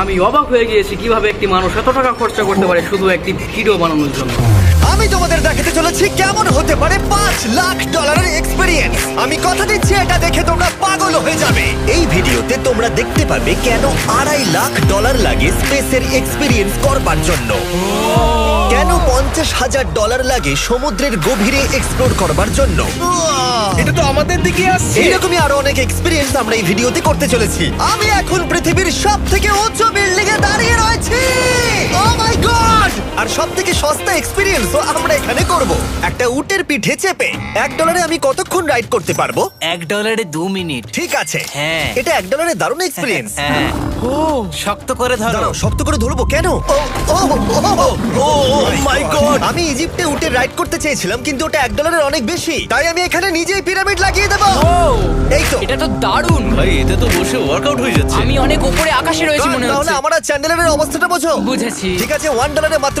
আমি অবাক হয়ে গিয়েছি কীভাবে একটি মানুষ এত টাকা খরচা করতে পারে শুধু একটি ভিডিও বানানোর জন্য। আমি তোমাদের দেখাতে চলেছি কেমন হতে পারে পাঁচ লাখ ডলারের এক্সপিরিয়েন্স আমি কথা দিচ্ছি এটা দেখে তোমরা পাগল হয়ে যাবে। এই ভিডিওতে তোমরা দেখতে পাবে কেন আড়াই লাখ ডলার লাগে স্পেসের এক্সপিরিয়েন্স করবার জন্য। কেন পঞ্চাশ হাজার ডলার লাগে সমুদ্রের গভীরে এক্সপ্লোর করবার জন্য? এটা তো আমাদের দিকে আসছে। এরকমই আরও অনেক এক্সপিরিয়েন্স আমরা এই ভিডিওতে করতে চলেছি। আমি এখন পৃথিবীর সব থেকে উঁচু বিল্ডিং এ দাঁড়িয়ে আর সব থেকে সস্তা এক্সপিরিয়েন্স আমরা এখানে করব। একটা উটের পিঠে চেপে এক ডলারে আমি কতক্ষণ রাইড করতে পারব? এক ডলারে দু মিনিট। ঠিক আছে। হ্যাঁ। এটা এক ডলারে দারুণ এক্সপিরিয়েন্স হ্যাঁ। ও শক্ত করে ধরো। দাঁড়াও শক্ত করে ধরবো কেন? ও ও ও মাই গড আমি ইজিপ্টে উটে রাইড করতে চেয়েছিলাম কিন্তু ওটা এক ডলারের অনেক বেশি। তাই আমি এখানে নিজেই পিরামিড লাগিয়ে দেবো। এই তো। এটা তো দারুণ। ভাই এতে তো বসে ওয়ার্কআউট হয়ে যাচ্ছে। আমি অনেক উপরে আকাশে রয়েছি মনে তাহলে হচ্ছে। আমার আর চ্যান্ডেলের অবস্থাটা বোঝো। বুঝেছি। ঠিক আছে ওয়ান ডলারে মাত্র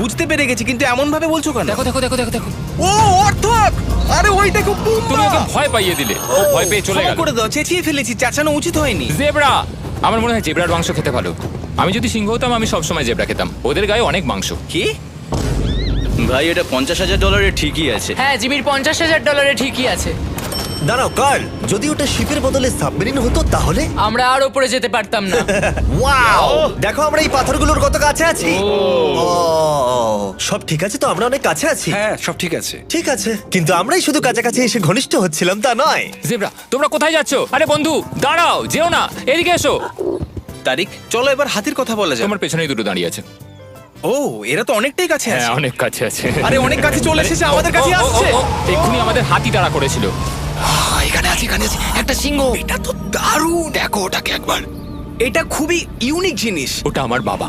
বুঝতে পেরে গেছি কিন্তু এমন ভাবে বলছো কেন? দেখো দেখো দেখো দেখো দেখো। ও অর্থক আরে ওই দেখো তুমি ওকে ভয় পাইয়ে দিলে। ও ভয় পেয়ে চলে গেল। করে দাও চেঁচিয়ে ফেলেছি চাচানো উচিত হয়নি। জেব্রা! আমার মনে হয় জেব্রার মাংস খেতে ভালো। আমি যদি সিংহ হতাম আমি সবসময় জেব্রা খেতাম। ওদের গায়ে অনেক মাংস। কি? ভাই এটা পঞ্চাশ হাজার ডলারের ঠিকই আছে। হ্যাঁ জিমির পঞ্চাশ হাজার ডলারে ঠিকই আছে। দাঁড়াও কার্ল যদি ওটা শিপের বদলে সাবমেরিন হতো তাহলে? আমরা আর উপরে যেতে পারতাম না। ওয়াও! দেখো আমরা এই পাথরগুলোর কত কাছে আছি। সব ঠিক আছে তো? আমরা অনেক কাছে আছি। হ্যাঁ সব ঠিক আছে। ঠিক আছে। কিন্তু আমরাই শুধু কাছাকাছি এসে ঘনিষ্ঠ হচ্ছিলাম তা নয়। জেব্রা তোমরা কোথায় যাচ্ছো? আরে বন্ধু দাঁড়াও যেও না। এদিকে এসো। তারিক চলো এবার হাতির কথা বলা যাক। তোমার পেছনেই দুটো দাঁড়িয়ে আছে। ও এরা তো অনেকটাই কাছে হ্যাঁ আছে। অনেক কাছে আছে। আরে অনেক কাছে চলে এসেছে আমাদের কাছে আসছে। এক্ষুনি আমাদের হাতি তাড়া করেছিল। এখানে আছে এখানে একটা সিংহ। এটা তো দারুণ। দেখো ওটাকে একবার। এটা খুবই ইউনিক জিনিস। ওটা আমার বাবা।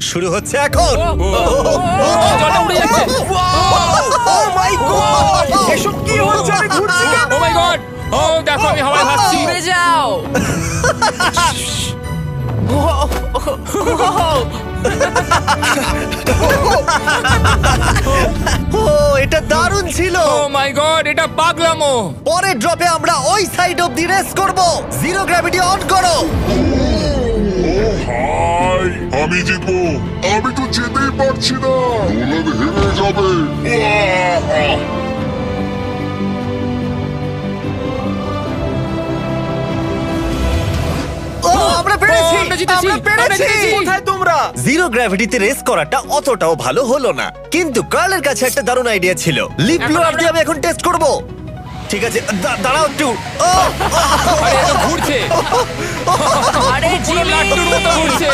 শুরু হচ্ছে এখন উড়ে মাই মাই গড ও আমি ও এটা দারুণ ছিল ও মাই গড এটা পাগলামো পরের ড্রপে আমরা ওই সাইড অফ দি রেস করব জিরো গ্র্যাভিটি অন করো আমি জিতবো। আমি তো যেতেই পারছি না। নোলান হেরে যাবে। ও আমরা পেরেছি আমরা জিতেছি, আমরা আমরা জিতেছি। কোথায় তোমরা? জিরো গ্র্যাভিটিতে রেস করাটা অতটাও ভালো হলো না। কিন্তু কার্লের কাছে একটা দারুণ আইডিয়া ছিল। লিপ ব্লোয়ার দিয়ে আমি এখন টেস্ট করব। ঠিক আছে দা- দাঁড়াও একটু ও, আরে এটা ঘুরছে আরে পুরো লাট্টুর মতো ঘুরছে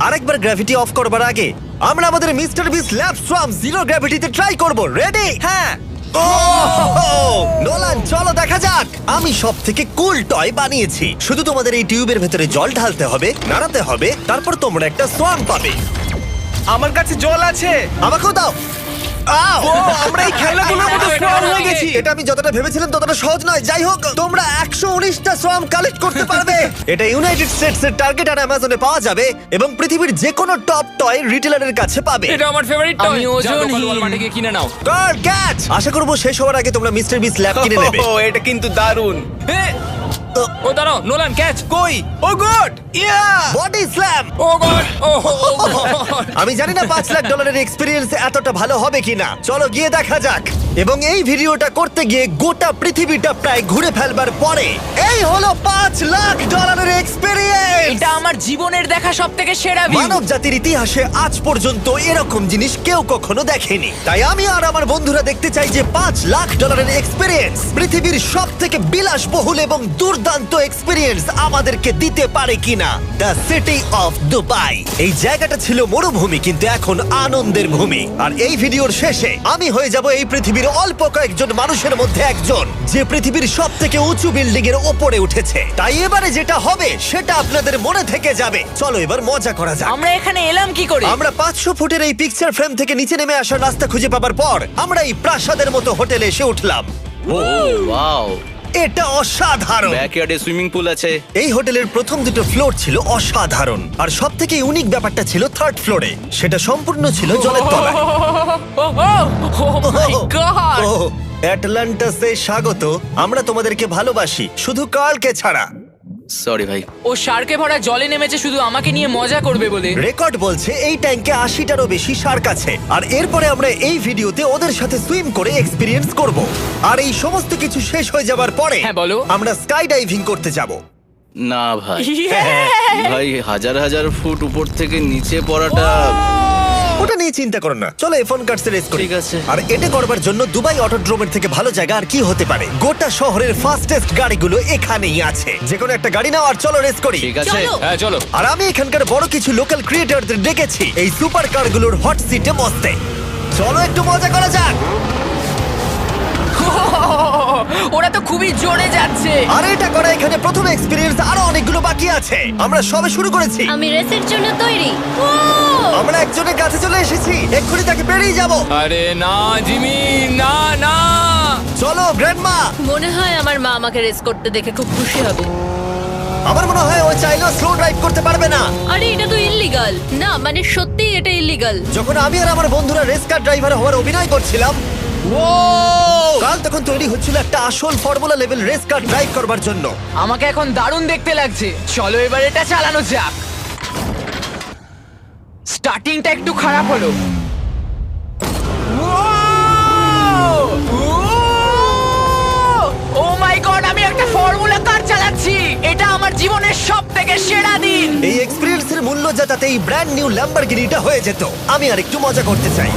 আরেকবার গ্র্যাভিটি অফ করবার আগে আমরা আমাদের mister Beast lab swarm zero গ্র্যাভিটিতে try করব রেডি হ্যাঁ ও নোলান চলো দেখা যাক আমি সব থেকে কুল টয় বানিয়েছি শুধু তোমাদের এই টিউবের ভেতরে জল ঢালতে হবে নাড়াতে হবে তারপর তোমরা একটা সোয়াম পাবে আমার কাছে জল আছে আমাকেও দাও আমরা এই খেলাগুলোর মতো স্ট্রং হয়ে গেছি। এটা আমি যতটা ভেবেছিলাম ততটা সহজ নয়। যাই হোক তোমরা একশো উনিশটা সোয়াম কালেক্ট করতে পারবে। এটা ইউনাইটেড স্টেটস এর টার্গেট আর অ্যামাজনে পাওয়া যাবে এবং পৃথিবীর যে কোনো টপ টয় রিটেলারের কাছে পাবে। এটা আমার ফেভারিট টয় আমি ওজনহীন। ওয়ালমার্টে গিয়ে কিনে নাও। কার ক্যাচ আশা করব শেষ হওয়ার আগে তোমরা মিস্টার বিস ল্যাব কিনে নেবে। ও এটা কিন্তু দারুণ। ও দাঁড়াও নোলান ক্যাচ কই? Oh god! ইয়া বডি স্ল্যাম ও গড ও আমি জানি না পাঁচ লাখ ডলারের এক্সপিরিয়েন্স এতটা ভালো হবে কিনা। চলো গিয়ে দেখা যাক। এবং এই ভিডিওটা করতে গিয়ে গোটা পৃথিবীটা প্রায় ঘুরে ফেলবার পরে এই হলো পাঁচ লাখ ডলারের এক্সপিরিয়েন্স এটা আমার জীবনের দেখা সব থেকে সেরা ভিউ মানব জাতির ইতিহাসে আজ পর্যন্ত এরকম জিনিস কেউ কখনো দেখেনি। তাই আমি আর আমার বন্ধুরা দেখতে চাই যে পাঁচ লাখ ডলারের এক্সপেরিয়েন্স পৃথিবীর সব থেকে বিলাসবহুল এবং দুর্দান্ত এক্সপিরিয়েন্স আমাদেরকে দিতে পারে কিনা। দ্য সিটি অফ দুবাই এই জায়গাটা ছিল মরুভূমি কিন্তু এখন আনন্দের ভূমি। আর এই ভিডিওর শেষে আমি হয়ে যাব এই পৃথিবীর অল্প কয়েকজন মানুষের মধ্যে একজন যে পৃথিবীর সব থেকে উঁচু বিল্ডিং এর ওপরে উঠেছে। তাই এবারে যেটা হবে সেটা আপনাদের মনে থেকে যাবে। চলো এবার মজা করা যাক। আমরা এখানে এলাম কি করে? আমরা পাঁচশো ফুটের এই পিকচার ফ্রেম থেকে নিচে নেমে আসার রাস্তা খুঁজে পাবার পর আমরা এই প্রাসাদের মতো হোটেলে এসে উঠলাম। ওয়াও। এটা অসাধারণ ব্যাকইয়ার্ডে সুইমিং পুল আছে এই হোটেলের প্রথম দুটো ফ্লোর ছিল অসাধারণ আর সব থেকে ইউনিক ব্যাপারটা ছিল থার্ড ফ্লোরে সেটা সম্পূর্ণ ছিল জলের তলায় অ্যাটলান্টাসে স্বাগত আমরা তোমাদেরকে ভালোবাসি শুধু কালকে ছাড়া সরি ভাই। ও শার্কে ভরা জলে নেমেছে শুধু আমাকে নিয়ে মজা করবে বলে। রেকর্ড বলছে এই ট্যাঙ্কে আশিটারও বেশি শার্ক আছে। আর এরপরে আমরা এই ভিডিওতে ওদের সাথে সুইম করে এক্সপিরিয়েন্স করব। আর এই সমস্ত কিছু শেষ হয়ে যাবার পরে হ্যাঁ, বলো। আমরা স্কাই ডাইভিং করতে যাব। না ভাই। হ্যাঁ, ভাই হাজার হাজার ফুট উপর থেকে নিচে পড়াটা ওটা নিয়ে চিন্তা করো না। চলো এফোন কার্ডস রেস করি। ঠিক আছে। আর এটা করবার জন্য দুবাই অটোড্রোমের থেকে ভালো জায়গা আর কি হতে পারে? গোটা শহরের ফাস্টেস্ট গাড়িগুলো এখানেই আছে। যে কোনো একটা গাড়ি নাও আর চলো রেস করি। ঠিক আছে। হ্যাঁ চলো। আর আমি এখানকার বড় কিছু লোকাল ক্রিয়েটরদের ডেকেছি। এই সুপার কারগুলোর হট সিটে বসতে চলো একটু মজা করা যাক। ওরা তো খুবই জোরে যাচ্ছে। আর এটা করা এখানে প্রথম এক্সপিরিয়েন্স আরও অনেকগুলো বাকি আছে। আমরা সবে শুরু করেছি। আমি রেসের জন্য তৈরি। আমরা একজনের কাছে চলে এসেছি। এক্ষুনি তাকে পেরিয়ে যাব। আরে না জিমি না না। চলো গ্র্যান্ডমা মনে হয় আমার মা আমাকে রেস করতে দেখে খুব খুশি হবে। আমার মনে হয় ও চাইলেও স্লো ড্রাইভ করতে পারবে না। আরে এটা তো ইল্লিগাল না মানে সত্যি এটা ইল্লিগাল যখন আমি আর আমার বন্ধুরা রেস কার ড্রাইভার হওয়ার অভিনয় করছিলাম কাল তখন তৈরি হচ্ছিল একটা আসল formula level race car drive করবার জন্য। আমাকে এখন দারুণ দেখতে লাগছে। চলো এবার এটা চালানো যাক। স্টার্টিংটা একটু খারাপ হলো। ও মাই গড আমি একটা ফর্মুলা কার চালাচ্ছি। এটা আমার জীবনের সব থেকে সেরা দিন। এই এক্সপিরিয়েন্সের মূল্য যা তাতে এই ব্র্যান্ড নিউ ল্যাম্বরগিনিটা হয়ে যেত। আমি আর একটু মজা করতে চাই।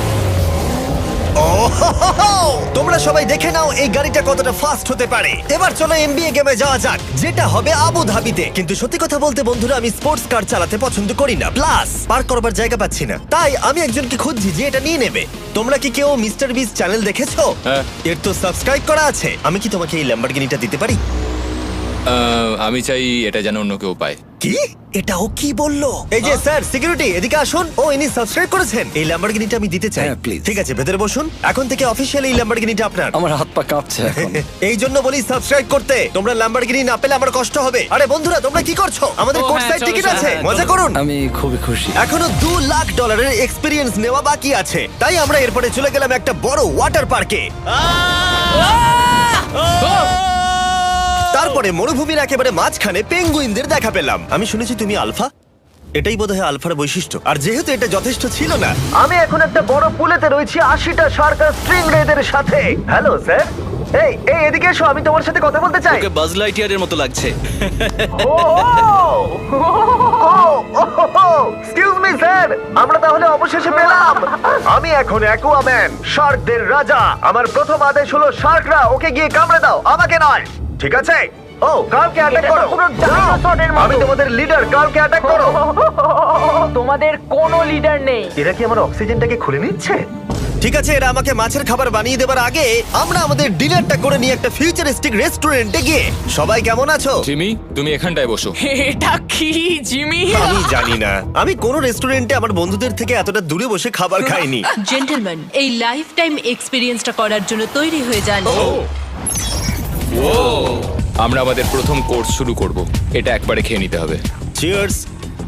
ও হো! তোমরা সবাই দেখে নাও এই গাড়িটা কতটা ফাস্ট হতে পারে। এবার চলো এমবিএ গেমে যাওয়া যাক যেটা হবে আবু ধাবিতে কিন্তু সত্যি কথা বলতে বন্ধুরা আমি স্পোর্টস কার চালাতে পছন্দ করি না। প্লাস পার্ক করবার জায়গা পাচ্ছি না। তাই আমি একজনকে খুঁজছি যে এটা নিয়ে নেবে। তোমরা কি কেউ মিস্টার বিস চ্যানেল দেখেছ? হ্যাঁ। এর তো সাবস্ক্রাইব করা আছে। আমি কি তোমাকে এই ল্যাম্বরগিনিটা দিতে পারি? আহ, আমি চাই এটা যেন অন্য কেউ পায়। কি? এটা ও কি বলল? এই যে স্যার সিকিউরিটি এদিকে আসুন। ও ইনি সাবস্ক্রাইব করেছেন। এই ল্যাম্বরগিনিটা আমি দিতে চাই। হ্যাঁ, please. ঠিক আছে ভেতরে বসুন। এখন থেকে অফিসিয়ালি এই ল্যাম্বরগিনিটা আপনার। আমার হাত পা কাঁপছে এখন। এই জন্য বলি সাবস্ক্রাইব করতে। তোমরা ল্যাম্বরগিনি না পেলে আমার কষ্ট হবে। আরে বন্ধুরা তোমরা কি করছ? আমাদের ও, কোর্স হ্যাঁ, সাইড চলো, টিকিট চলো, আছে। হ্যাঁ, মজা চলো। করুন। আমি খুবই খুশি। এখনও দু লাখ ডলারের এক্সপিরিয়েন্স নেওয়া বাকি আছে। তাই আমরা এরপরে চলে গেলাম একটা বড় ওয়াটার পার্কে তারপরে মরুভূমির একেবারে মাঝখানে পেঙ্গুইনদের দেখা পেলাম। আমি শুনেছি তুমি আলফা। এটাই বোধহয় আলফার বৈশিষ্ট্য। আর যেহেতু এটা যথেষ্ট ছিল না আমি এখন একটা বড় পুলেতে রয়েছি আশিটা সার্কাস স্ট্রিং রেদের সাথে। Hello sir. এই এই এদিকে এসো আমি তোমার সাথে কথা বলতে চাই। ওকে বাজ লাইটিয়ারের মতো লাগছে। Excuse me sir. আমরা তাহলে অবশেষে পেলাম। আমি এখন অ্যাকুয়াম্যান শার্কদের রাজা। আমার প্রথম আদেশ হলো শার্করা ওকে গিয়ে কামড়ে দাও। আমাকে নয়। ঠিক আছে? ও কালকে অ্যাটাক করো। পুরো ডাইনোসরের মতো। আমি তোমাদের লিডার কালকে অ্যাটাক করো। তোমাদের কোনো লিডার নেই। এরা কি আমার অক্সিজেনটাকে খুলে নিচ্ছে? ঠিক আছে এরা আমাকে মাছের খাবার বানিয়ে দেবার আগে আমরা আমাদের ডিনারটা করে নিয়ে একটা ফিউচারিস্টিক রেস্টুরেন্টে গিয়ে। সবাই কেমন আছো? জিমি তুমি এখানটায় বসো। এটা কি জিমি? আমি জানি না। আমি কোন রেস্টুরেন্টে আমার বন্ধুদের থেকে এতটা দূরে বসে খাবার খাইনি। জেন্টলম্যান এই লাইফ টাইম এক্সপিরিয়েন্সটা করার জন্য তৈরি হয়ে যান। আমরা আমাদের প্রথম কোর্স শুরু করব। এটা একবারে খেয়ে নিতে হবে। চিয়ার্স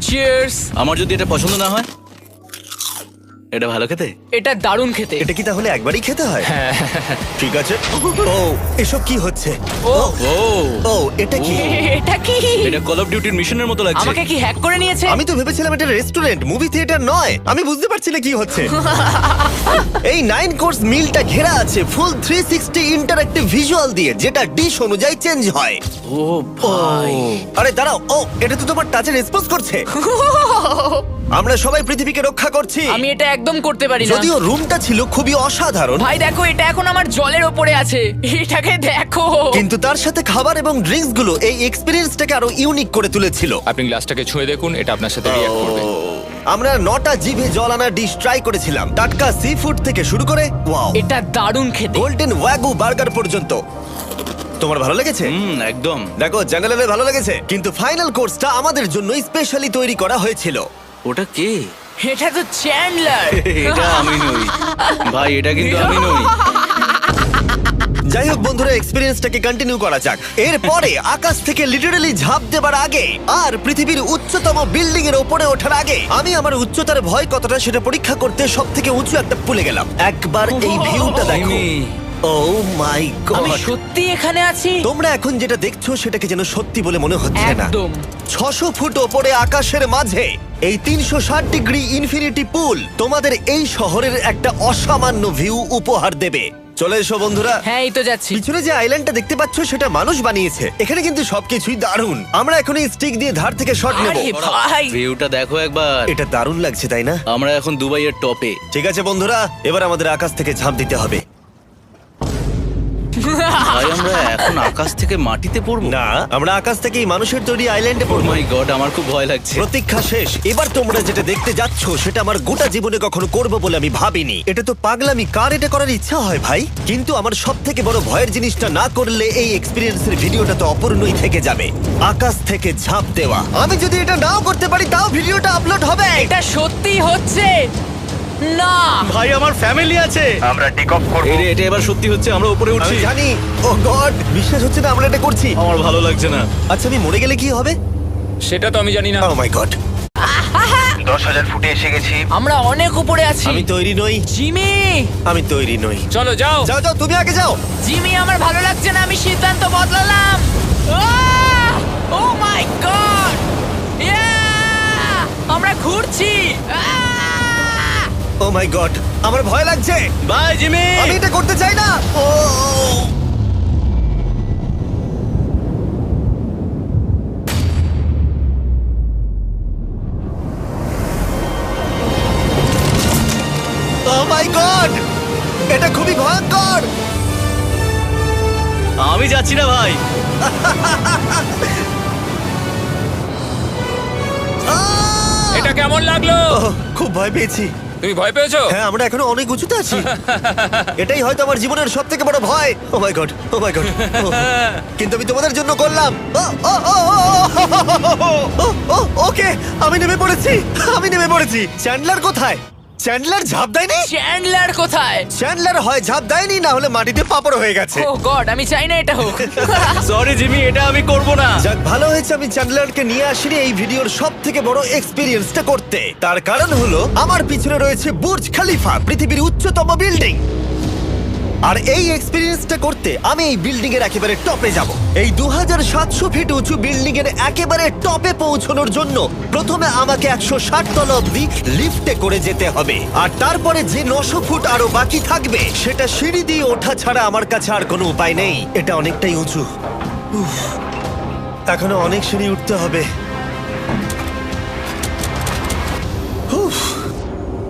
চিয়ার্স আমার যদি এটা পছন্দ না হয় এটা ভালো খেতে? এটা দারুণ খেতে। এটা কি তাহলে একবারই খেতে হয়? ঠিক আছে। ও এসব কি হচ্ছে? ও। ও ও। এটা কি? এটা কি? এটা কল অফ ডিউটির মিশনের মতো লাগছে। আমাকে কি হ্যাক করে নিয়েছে? আমি তো ভেবেছিলাম এটা রেস্টুরেন্ট মুভি থিয়েটার নয়। আমি বুঝতে পারছি না কি হচ্ছে। এই নাইন কোর্স মিলটা ঘেরা আছে full three sixty interactive visual দিয়ে যেটা ডিশ অনুযায়ী চেঞ্জ হয়। ও ভাই। আরে দাঁড়াও ও এটা তো তোমার টাচে রেসপন্স করছে। আমরা সবাই পৃথিবীকে রক্ষা করছি। আমি এটা একদম করতে পারি না। যদিও রুমটা ছিল খুবই অসাধারণ। ভাই দেখো এটা এখন আমার জলের ওপরে আছে। এটাকে দেখো। কিন্তু তার সাথে খাবার এবং ড্রিঙ্কসগুলো এই এক্সপিরিয়েন্সটাকে আরও ইউনিক করে তুলেছিল। আপনি গ্লাসটাকে ছুঁয়ে দেখুন এটা আপনার সাথে রিঅ্যাক্ট করবে। আমরা নটা জিভে জল আনা ডিশ ট্রাই করেছিলাম। টাটকা সি ফুড থেকে শুরু করে ওয়াও এটা দারুণ খেতে। গোল্ডেন ওয়াগু বার্গার পর্যন্ত। তোমার ভালো লেগেছে? হুম একদম। দেখো জঙ্গলের ভালো লেগেছে। কিন্তু ফাইনাল কোর্সটা আমাদের জন্য স্পেশালি তৈরি করা হয়েছিল। ওটা কে? এটা তো চ্যান্ডলার। এটা আমি নই। ভাই এটা কিন্তু আমি নই। যাই হোক বন্ধুরা এক্সপিরিয়েন্সটাকে কন্টিনিউ করা যাক। এরপরে আকাশ থেকে লিটারালি ঝাঁপ দেবার আগে আর পৃথিবীর উচ্চতম বিল্ডিং এর উপরে ওঠার আগে আমি আমার উচ্চতার ভয় কতটা সেটা পরীক্ষা করতে সব থেকে উঁচু একটা পুলে গেলাম। একবার এই ভিউটা দেখো। ও মাই আমি গড সত্যি এখানে আছি? তোমরা এখন যেটা দেখছ সেটাকে যেন সত্যি বলে মনে হচ্ছে না। একদম। ছশো ফুট ওপরে আকাশের মাঝে এই তিনশো ষাট ডিগ্রি ইনফিনিটি পুল তোমাদের এই শহরের একটা অসামান্য ভিউ উপহার দেবে। চলে এসো বন্ধুরা। হ্যাঁ এই তো যাচ্ছি। পিছনে যে আইল্যান্ডটা দেখতে পাচ্ছ সেটা মানুষ বানিয়েছে। এখানে কিন্তু সবকিছুই দারুণ। আমরা এখন এই স্টিক দিয়ে ধার থেকে শট নেব। আরে ভাই! ভিউটা দেখো একবার। এটা দারুণ লাগছে তাই না? আমরা এখন দুবাইয়ের টপে ঠিক আছে বন্ধুরা এবার আমাদের আকাশ থেকে ঝাঁপ দিতে হবে। ভাই আমরা এখন আকাশ থেকে মাটিতে পড়ব? না আমরা আকাশ থেকে এই মানুষের তৈরি আইল্যান্ডে ও পড়ব মাই গড আমার খুব ভয় লাগছে। প্রতীক্ষা শেষ। এবার তোমরা যেটা দেখতে যাচ্ছ সেটা আমার গোটা জীবনে কখনো করব বলে আমি ভাবিনি। এটা তো পাগলামি। কার এটা করার ইচ্ছা হয় ভাই? কিন্তু আমার সব থেকে বড় ভয়ের জিনিসটা না করলে এই এক্সপিরিয়েন্সের ভিডিওটা তো অপূর্ণই থেকে যাবে। আকাশ থেকে ঝাঁপ দেওয়া। আমি যদি এটা নাও করতে পারি তাও ভিডিওটা আপলোড হবে। এটা সত্যি হচ্ছে। না। ভাই আমার ফ্যামিলি আছে। আমরা টেক অফ করব। এই এটা এবার সত্যি হচ্ছে আমরা উপরে উঠছি। আমি জানি। ও গড বিশ্বাস হচ্ছে না আমরা এটা করছি। আমার ভালো লাগছে না। আচ্ছা আমি মরে গেলে কি হবে? সেটা তো আমি জানি না। ও মাই গড দশ হাজার ফুটে এসে গেছি। আমরা অনেক উপরে আছি। আমি তৈরি নই। জিমি! আমি তৈরি নই। চলো যাও। যাও যাও তুমি আগে যাও। জিমি আমার ভালো লাগছে না আমি সিদ্ধান্ত বদলালাম। ও মাই গড আমরা ঘুরছি। আহ! ও মাই গড আমার ভয় লাগছে। বাই জিমি আমি এটা করতে চাই না। ও! মাই গড এটা খুবই ভয়ঙ্কর। আমি যাচ্ছি না ভাই। এটা কেমন লাগল? খুব ভয় পেয়েছি। তুমি ভয় পেয়েছ হ্যাঁ আমরা এখনও অনেক উঁচুতে আছি এটাই হয়তো আমার জীবনের সব থেকে বড় ভয় ও my god O my god কিন্তু আমি তোমাদের জন্য করলাম ওকে আমি নেমে পড়েছি আমি নেমে পড়েছি চ্যান্ডলার কোথায় চ্যান্ডলার ঝাঁপ দেয়নি? চ্যান্ডলার কোথায়? চ্যান্ডলার হয় ঝাঁপ দেয়নি না হলে মাটিতে পাপড় হয়ে গেছে। ও গড আমি চাই না এটা হোক। সরি জিমি এটা আমি করব না। যাক ভালো হয়েছে আমি চ্যান্ডলারকে নিয়ে আসিনি এই ভিডিওর সব থেকে বড় এক্সপিরিয়েন্সটা করতে। তার কারণ হলো আমার পিছনে রয়েছে বুর্জ খালিফা পৃথিবীর উচ্চতম বিল্ডিং আর এই এক্সপিরিয়েন্সটা করতে আমি এই বিল্ডিং এর একেবারে টপে যাব। এই দু হাজার সাতশো ফিট উঁচু বিল্ডিং এর একেবারে টপে পৌঁছানোর জন্য প্রথমে আমাকে একশো ষাট তলা অব্দি লিফটে করে যেতে হবে। আর তারপরে যে নশো ফুট আরও বাকি থাকবে, সেটা সিঁড়ি দিয়ে ওঠা ছাড়া আমার কাছে আর কোনো উপায় নেই। এটা অনেকটাই উঁচু। এখনও অনেক সিঁড়ি উঠতে হবে।